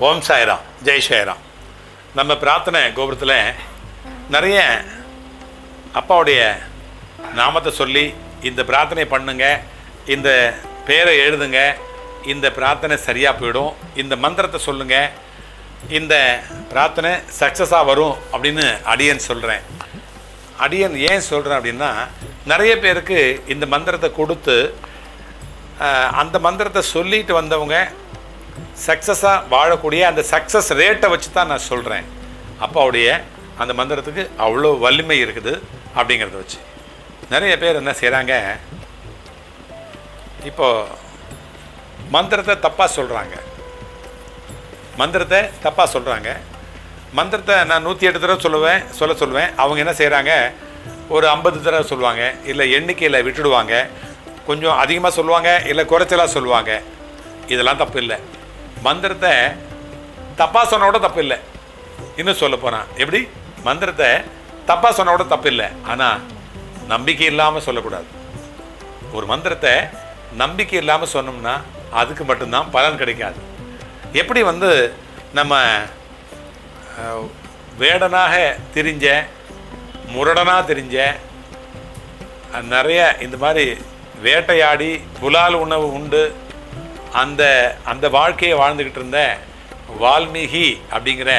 ஓம் சாய்ராம் ஜெய் சாய்ராம். நம்ம பிரார்த்தனை கோபுரத்தில் நிறைய அப்பாவுடைய நாமத்தை சொல்லி இந்த பிரார்த்தனை பண்ணுங்க இந்த பேரை எழுதுங்க இந்த பிரார்த்தனை சரியாக போயிடும் இந்த மந்திரத்தை சொல்லுங்கள் இந்த பிரார்த்தனை சக்ஸஸாக வரும் அப்படின்னு அடியன் சொல்கிறேன் அடியன் ஏன் சொல்கிறேன் அப்படின்னா நிறைய பேருக்கு இந்த மந்திரத்தை கொடுத்து அந்த மந்திரத்தை சொல்லிட்டு வந்தவங்க சக்ஸஸாக வாழக்கூடிய அந்த சக்ஸஸ் ரேட்டை வச்சு தான் நான் சொல்கிறேன் அப்பாவுடைய அந்த மந்திரத்துக்கு அவ்வளோ வலிமை இருக்குது அப்படிங்கிறத வச்சு. நிறைய பேர் என்ன செய்கிறாங்க இப்போ மந்திரத்தை தப்பாக சொல்கிறாங்க மந்திரத்தை தப்பாக சொல்கிறாங்க மந்திரத்தை நான் நூற்றி எட்டு தடவை சொல்லுவேன் சொல்ல சொல்லுவேன். அவங்க என்ன செய்கிறாங்க ஒரு ஐம்பது தடவை சொல்லுவாங்க இல்லை எண்ணிக்கையில் விட்டுடுவாங்க. கொஞ்சம் அதிகமாக சொல்லுவாங்க இல்லை குறைச்சலாக சொல்லுவாங்க. இதெல்லாம் தப்பு இல்லை. மந்திரத்தை தப்பாக சொன்னோட தப்பு இல்லை. இன்னும் சொல்ல போனால் எப்படி? மந்திரத்தை தப்பாக சொன்னோட தப்பு இல்லை. ஆனால் நம்பிக்கை இல்லாமல் சொல்லக்கூடாது. ஒரு மந்திரத்தை நம்பிக்கை இல்லாமல் சொன்னோம்னா அதுக்கு மட்டும்தான் பலன் கிடைக்காது. எப்படி வந்து நம்ம வேடனாக தெரிஞ்ச முரடனாக தெரிஞ்ச நிறைய இந்த மாதிரி வேட்டையாடி புலால் உணவு உண்டு அந்த அந்த வாழ்க்கையை வாழ்ந்துக்கிட்டு இருந்த வால்மீகி அப்படிங்கிற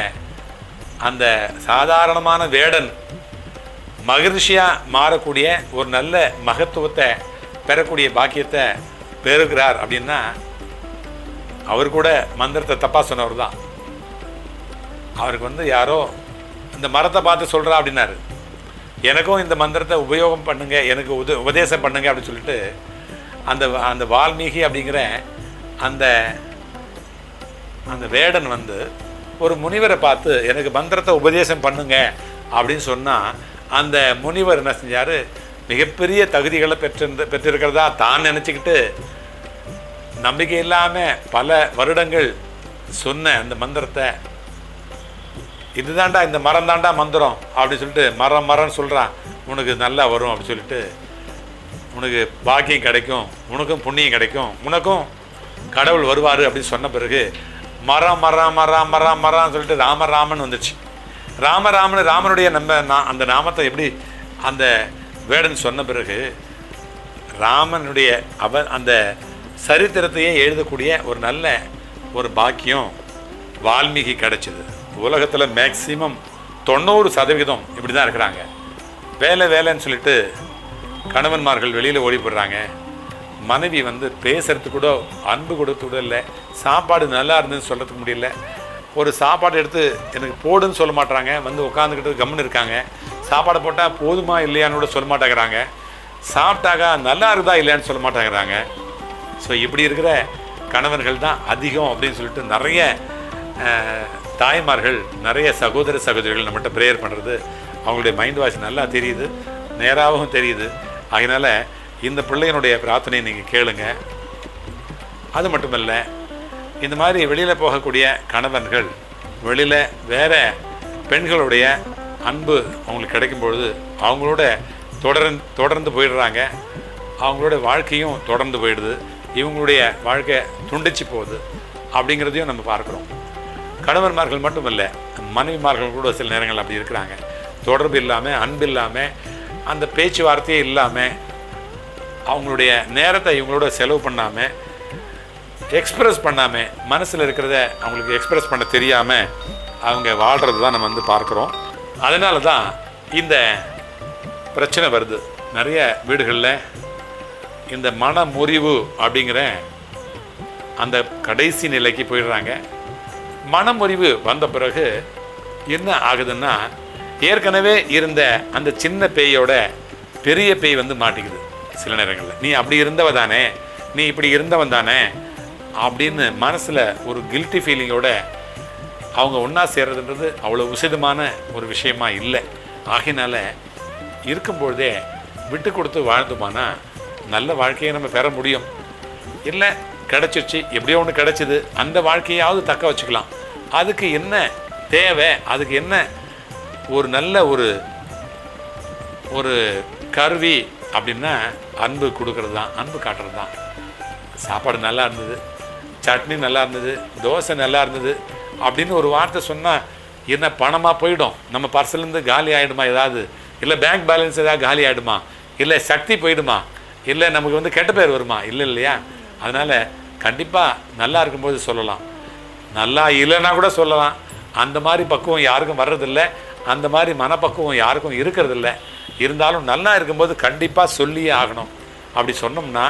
அந்த சாதாரணமான வேடன் மகிழ்ச்சியாக மாறக்கூடிய ஒரு நல்ல மகத்துவத்தை பெறக்கூடிய பாக்கியத்தை பெறுகிறார் அப்படின்னா அவர் கூட மந்திரத்தை தப்பாக சொன்னவர் தான். அவருக்கு வந்து யாரோ இந்த மரத்தை பார்த்து சொல்கிறா அப்படின்னாரு. எனக்கும் இந்த மந்திரத்தை உபயோகம் பண்ணுங்க எனக்கு உத உபதேசம் பண்ணுங்க அப்படின்னு சொல்லிட்டு அந்த அந்த வால்மீகி அப்படிங்கிற அந்த அந்த வேடன் வந்து ஒரு முனிவரை பார்த்து எனக்கு மந்திரத்தை உபதேசம் பண்ணுங்க அப்படின்னு சொன்னால் அந்த முனிவர் என்ன செஞ்சார்? மிகப்பெரிய தகுதிகளை பெற்றிருந்த பெற்றிருக்கிறதா தான் நினச்சிக்கிட்டு நம்பிக்கை இல்லாமல் பல வருடங்கள் சொன்ன அந்த மந்திரத்தை இதுதான்டா இந்த மரம் தாண்டா மந்திரம் அப்படின்னு சொல்லிட்டு மரம் மரம்னு சொல்கிறான் உனக்கு நல்லா வரும் அப்படின்னு சொல்லிட்டு உனக்கு பாக்கியம் கிடைக்கும் உனக்கும் புண்ணியம் கிடைக்கும் உனக்கும் கடவுள் வருவார் அப்படின்னு சொன்ன பிறகு மரம் மரம் மரம் மரம் மரம்னு சொல்லிட்டு ராமராமன் வந்துச்சு. ராமராமன் ராமனுடைய நம்ம நா- அந்த நாமத்தை எப்படி அந்த வேடன் சொன்ன பிறகு ராமனுடைய அவ அந்த சரித்திரத்தையே எழுதக்கூடிய ஒரு நல்ல ஒரு பாக்கியம் வால்மீகி கிடைச்சிது. உலகத்தில் மேக்சிமம் தொண்ணூறு சதவீதம் இப்படி தான் இருக்கிறாங்க. வேலை வேலைன்னு சொல்லிட்டு கணவன்மார்கள் வெளியில் ஓடி போடுறாங்க மனைவி வந்து பேசுறதுக்கு கூட அன்பு கொடுத்து கூட இல்லை சாப்பாடு நல்லா இருந்ததுன்னு சொல்கிறதுக்கு முடியல. ஒரு சாப்பாடு எடுத்து எனக்கு போடுன்னு சொல்ல மாட்டாங்க வந்து உட்காந்துக்கிட்டு கம்முன்னு இருக்காங்க. சாப்பாடு போட்டால் போதுமா இல்லையான்னு கூட சொல்ல மாட்டேங்கிறாங்க. சாப்பிட்டாக்கா நல்லா இருக்குதா இல்லையான்னு சொல்ல மாட்டேங்கிறாங்க. ஸோ இப்படி இருக்கிற கணவர்கள் தான் அதிகம் அப்படின்னு சொல்லிட்டு நிறைய தாய்மார்கள் நிறைய சகோதர சகோதரிகள் நம்மகிட்ட ப்ரேயர் பண்ணுறது அவங்களுடைய மைண்ட் வாஷ் நல்லா தெரியுது. நேராகவும் தெரியுது. அதனால் இந்த பிள்ளையினுடைய பிரார்த்தனையை நீங்கள் கேளுங்க. அது மட்டுமல்ல இந்த மாதிரி வெளியில் போகக்கூடிய கணவன்கள் வெளியில் வேற பெண்களுடைய அன்பு அவங்களுக்கு கிடைக்கும் பொழுது அவங்களோட தொடர்ந்து தொடர்ந்து போயிடுறாங்க. அவங்களோட வாழ்க்கையும் தொடர்ந்து போயிடுது. இவங்களுடைய வாழ்க்கை துண்டிச்சு போகுது அப்படிங்கிறதையும் நம்ம பார்க்குறோம். கணவன்மார்கள் மட்டுமல்ல மனைவிமார்கள் கூட சில நேரங்கள் அப்படி இருக்கிறாங்க. தொடர்பு இல்லாமல் அன்பு இல்லாமல் அந்த பேச்சுவார்த்தையே இல்லாமல் அவங்களுடைய நேரத்தை இவங்களோட செலவு பண்ணாமல் எக்ஸ்ப்ரெஸ் பண்ணாமல் மனசில் இருக்கிறத அவங்களுக்கு எக்ஸ்ப்ரெஸ் பண்ண தெரியாமல் அவங்க வாழ்கிறது தான் நம்ம வந்து பார்க்குறோம். அதனால தான் இந்த பிரச்சனை வருது. நிறைய வீடுகளில் இந்த மன முறிவு அப்படிங்கிற அந்த கடைசி நிலைக்கு போயிடுறாங்க. மனமுறிவு வந்த பிறகு என்ன ஆகுதுன்னா ஏற்கனவே இருந்த அந்த சின்ன பேயோட பெரிய பேய் வந்து மாட்டிக்குது. சில நேரங்களில். நீ அப்படி இருந்தவ தானே? நீ இப்படி இருந்தவன் தானே? அப்படின்னு மனசில் ஒரு கில்ட்டி ஃபீலிங்கோட அவங்க ஒன்றா சேர்றதுன்றது அவ்வளோ உசிதமான ஒரு விஷயமா இல்லை. ஆகையினால இருக்கும்பொழுதே விட்டு கொடுத்து வாழ்ந்துமானா நல்ல வாழ்க்கையை நம்ம பெற முடியும். இல்லை கிடச்சிருச்சு எப்படியோ ஒன்று கிடச்சிது அந்த வாழ்க்கையாவது தக்க வச்சுக்கலாம். அதுக்கு என்ன தேவை? அதுக்கு என்ன ஒரு நல்ல ஒரு ஒரு கருவி அப்படின்னா அன்பு கொடுக்கறது தான் அன்பு காட்டுறது தான். சாப்பாடு நல்லா இருந்தது சட்னி நல்லா இருந்தது தோசை நல்லா இருந்தது அப்படின்னு ஒரு வார்த்தை சொன்னால் என்ன பணமாக போயிடும்? நம்ம பர்சலேருந்து காலி ஆகிடுமா ஏதாவது? இல்லை பேங்க் பேலன்ஸ் ஏதாவது காலி ஆகிடுமா இல்லை சக்தி போயிடுமா? இல்லை நமக்கு வந்து கெட்ட பேர் வருமா? இல்லை இல்லையா? அதனால் கண்டிப்பாக நல்லா இருக்கும்போது சொல்லலாம். நல்லா இல்லைன்னா கூட சொல்லலாம். அந்த மாதிரி பக்குவம் யாருக்கும் வர்றதில்ல. அந்த மாதிரி மனப்பக்குவம் யாருக்கும் இருக்கிறதில்ல. இருந்தாலும் நல்லா இருக்கும்போது கண்டிப்பாக சொல்லியே ஆகணும். அப்படி சொன்னோம்னா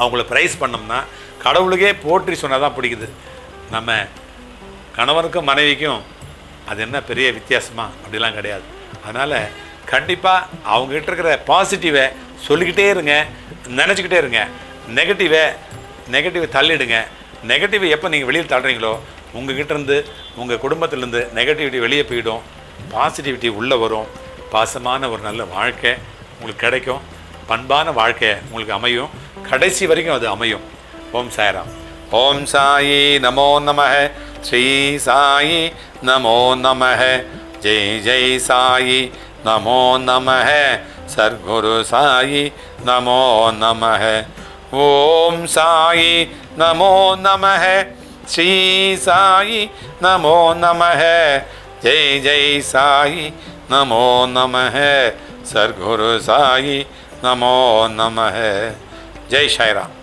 அவங்கள ப்ரைஸ் பண்ணோம்னா கடவுளுக்கே போற்றி சொன்னால் தான் பிடிக்குது. நம்ம கணவனுக்கும் மனைவிக்கும் அது என்ன பெரிய வித்தியாசமா? அப்படிலாம் கிடையாது. அதனால் கண்டிப்பாக அவங்ககிட்ட இருக்கிற பாசிட்டிவை சொல்லிக்கிட்டே இருங்க நினச்சிக்கிட்டே இருங்க. நெகட்டிவை நெகட்டிவை தள்ளிடுங்க. நெகட்டிவை எப்போ நீங்கள் வெளியில் தள்ளுறீங்களோ உங்ககிட்ட இருந்து உங்கள் குடும்பத்திலேருந்து நெகட்டிவிட்டி வெளியே போயிடும். பாசிட்டிவிட்டி உள்ளே வரும். பாசமான ஒரு நல்ல வாழ்க்கை உங்களுக்கு கிடைக்கும். பண்பான வாழ்க்கை உங்களுக்கு அமையும். கடைசி வரைக்கும் அது அமையும். ஓம் சாய்ராம். ஓம் சாயி நமோ நம ஸ்ரீ சாயி நமோ நம ஜெய் ஜெய் சாயி நமோ நம சர்க்குரு சாயி நமோ நம ஓம் சாயி நமோ நம ஸ்ரீ சாயி நமோ நம ஜெய் ஜெய் சாயி நமோ நமः சர்க்குரு சாயி நமோ நமः ஜெய் சாய்ராம்